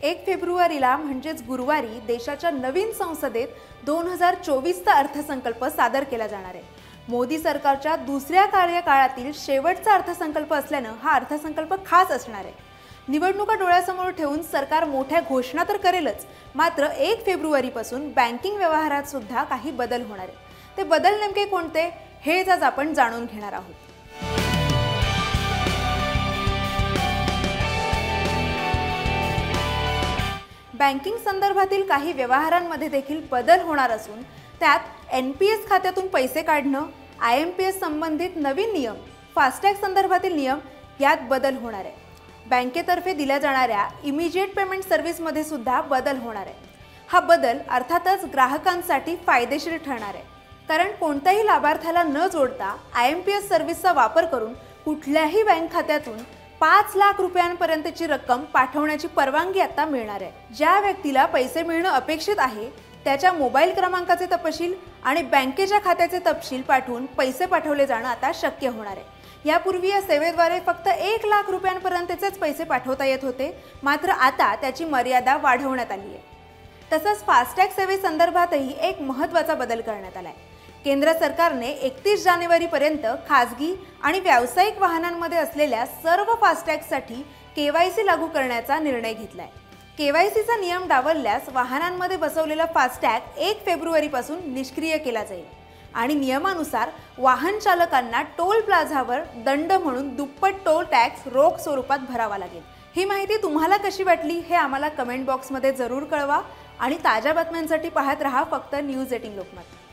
एक फेब्रुवारीला म्हणजेच गुरुवारी देशाच्या नवीन संसदेत दोन हजार चोवीसचा अर्थसंकल्प सादर केला जाणार आहे. मोदी सरकारच्या दुसऱ्या कार्यकाळातील शेवटचा अर्थसंकल्प असल्यानं हा अर्थसंकल्प खास असणार आहे. निवडणुका डोळ्यासमोर ठेवून सरकार मोठ्या घोषणा तर करेलच मात्र एक फेब्रुवारीपासून बँकिंग व्यवहारात सुद्धा काही बदल होणार आहे ते बदल नेमके कोणते हेच आज आपण जाणून घेणार आहोत. बँकिंग संदर्भातील काही व्यवहारांमध्ये देखील बदल होणार असून त्यात एन पी एस खात्यातून पैसे काढणं आय एम पी एस संबंधित नवीन नियम फास्टॅग संदर्भातील नियम यात बदल होणार आहे. बँकेतर्फे दिल्या जाणाऱ्या इमिजिएट पेमेंट सर्व्हिसमध्ये सुद्धा बदल होणार आहे. हा बदल अर्थातच ग्राहकांसाठी फायदेशीर ठरणार आहे. कारण कोणत्याही लाभार्थ्याला न जोडता आय एम पी एस सर्व्हिसचा वापर करून कुठल्याही बँक खात्यातून पाच लाख रुपयांपर्यंतची रक्कम पाठवण्याची परवानगी आता मिळणार आहे. ज्या व्यक्तीला पैसे मिळणं अपेक्षित आहे त्याच्या मोबाईल क्रमांकाचे तपशील आणि बँकेच्या खात्याचे तपशील पाठवून पैसे पाठवले जाणं आता शक्य होणार आहे. यापूर्वी या सेवेद्वारे फक्त एक लाख रुपयांपर्यंतचेच पैसे पाठवता येत होते मात्र आता त्याची मर्यादा वाढवण्यात आली आहे. तसंच फास्टॅग सेवेसंदर्भातही एक महत्त्वाचा बदल करण्यात आला आहे केंद्र सरकारने एकतीस जानेवारीपर्यंत खाजगी आणि व्यावसायिक वाहनांमध्ये असलेल्या सर्व फास्टॅगसाठी के वाय सी लागू करण्याचा निर्णय घेतलाय. के वाय सीचा नियम डावलल्यास वाहनांमध्ये बसवलेला फास्टॅग एक फेब्रुवारीपासून निष्क्रिय केला जाईल आणि नियमानुसार वाहन चालकांना टोल प्लाझावर दंड म्हणून दुप्पट टोल टॅक्स रोख स्वरूपात भरावा लागेल. ही माहिती तुम्हाला कशी वाटली हे आम्हाला कमेंट बॉक्समध्ये जरूर कळवा आणि ताज्या बातम्यांसाठी पाहत रहा फक्त न्यूज एटिंग लोकमत.